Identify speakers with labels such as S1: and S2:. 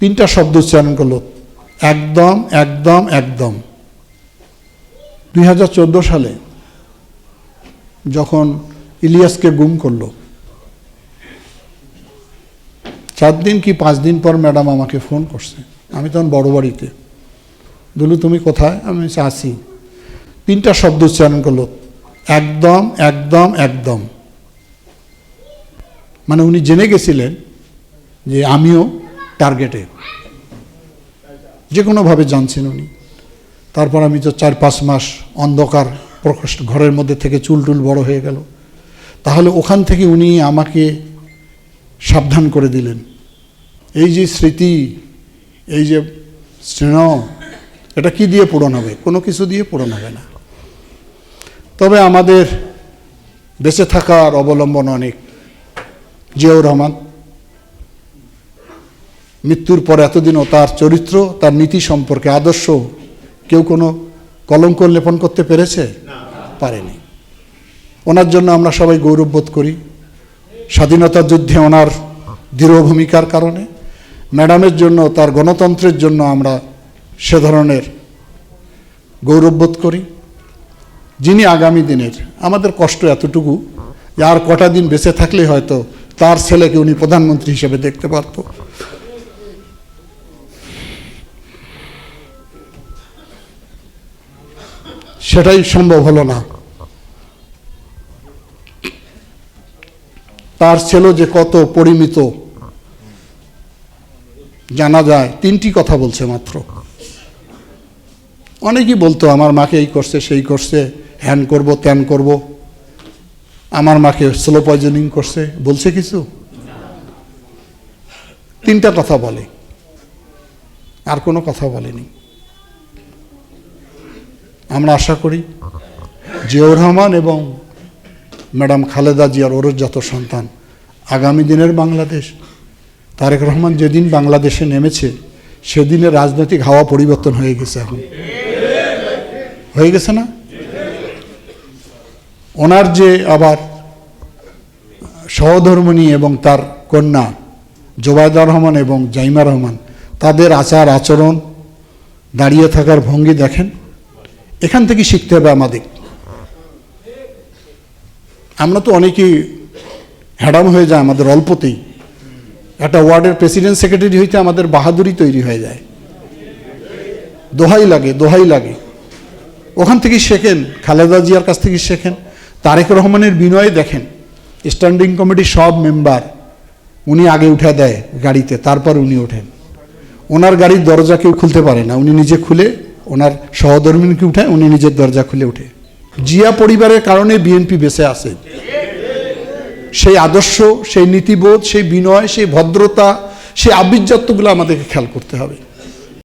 S1: তিনটা শব্দ উচ্চারণ করল। একদম একদম একদম। দুই হাজার চোদ্দ সালে যখন ইলিয়াসকে গুম করল। চার দিন কি পাঁচ দিন পর ম্যাডাম আমাকে ফোন করছে। আমি তখন বড় বাড়িতে। দুলু, তুমি কোথায়? আমি আসি তিনটা শব্দ উচ্চারণ করল। একদম একদম একদম। মানে উনি জেনে গেছিলেন যে আমিও টার্গেটে। যে কোনোভাবে জানছেন উনি। তারপর আমি তো চার পাঁচ মাস অন্ধকার প্রকোষ্ঠ ঘরের মধ্যে থেকে চুল টুল বড় হয়ে গেল। তাহলে ওখান থেকে উনি আমাকে সাবধান করে দিলেন। এই যে স্মৃতি, এই যে স্নেহ, এটা কি দিয়ে পূরণ হবে? কোনো কিছু দিয়ে পূরণ হবে না। তবে আমাদের বেঁচে থাকার অবলম্বন অনেক। জিয়াউর রহমান মৃত্যুর পর এতদিনও তার চরিত্র তার নীতি সম্পর্কে আদর্শ কেউ কোনো কলঙ্ক লেপন করতে পেরেছে? পারেনি। ওনার জন্য আমরা সবাই গৌরববোধ করি। স্বাধীনতা যুদ্ধে ওনার দৃঢ় ভূমিকার কারণে ম্যাডামের জন্য তার গণতন্ত্রের জন্য আমরা সে ধরনের গৌরববোধ করি। যিনি আগামী দিনের আমাদের কষ্ট এতটুকু যে আর কটা দিন বেঁচে থাকলে হয়তো তার ছেলেকে উনি প্রধানমন্ত্রী হিসেবে দেখতে পারত। সেটাই সম্ভব হলো না। তার ছেলে যে কত পরিমিত। জানা যায়, তিনটি কথা বলছে মাত্র। অনেকেই বলতো, আমার মাকে এই করছে, সেই করছে, হ্যান করব, ত্যান করব। আমার মাকে স্লো পয়জনিং করছে। বলছে কিছু? তিনটা কথা বলে। আর কোনো কথা বলেনি। আমরা আশা করি জিয়াউর রহমান এবং ম্যাডাম খালেদা জিয়ার ওরজাত সন্তান আগামী দিনের বাংলাদেশ, তারেক রহমান যেদিন বাংলাদেশে নেমেছে সেদিনের রাজনৈতিক হাওয়া পরিবর্তন হয়ে গেছে এখন। হয়ে গেছে না? ওনার যে আবার সহধর্মিণী এবং তার কন্যা জোবায়দা রহমান এবং জাইমা রহমান, তাদের আচার আচরণ দাঁড়িয়ে থাকার ভঙ্গি দেখেন। এখান থেকে শিখতে হবে আমাদের। আমরা তো অনেকেই হ্যাডাম হয়ে যায় আমাদের অল্পতেই। একটা ওয়ার্ডের প্রেসিডেন্ট সেক্রেটারি হইতে আমাদের বাহাদুরি তৈরি হয়ে যায়। দোহাই লাগে দোহাই লাগে। ওখান থেকে শেখেন, খালেদা জিয়ার কাছ থেকে শেখেন, তারেক রহমানের বিনয় দেখেন। স্ট্যান্ডিং কমিটির সব মেম্বার উনি আগে উঠে দেয় গাড়িতে, তারপর উনি ওঠেন। ওনার গাড়ির দরজা কেউ খুলতে পারে না, উনি নিজে খুলে ওনার সহধর্মিনীকে উঠায়, উনি নিজের দরজা খুলে উঠে। জিয়া পরিবারের কারণে বিএনপি বেঁচে আছে। সেই আদর্শ, সেই নীতিবোধ, সেই বিনয়, সেই ভদ্রতা, সেই আবির্যাত্যগুলো আমাদেরকে খেয়াল করতে হবে।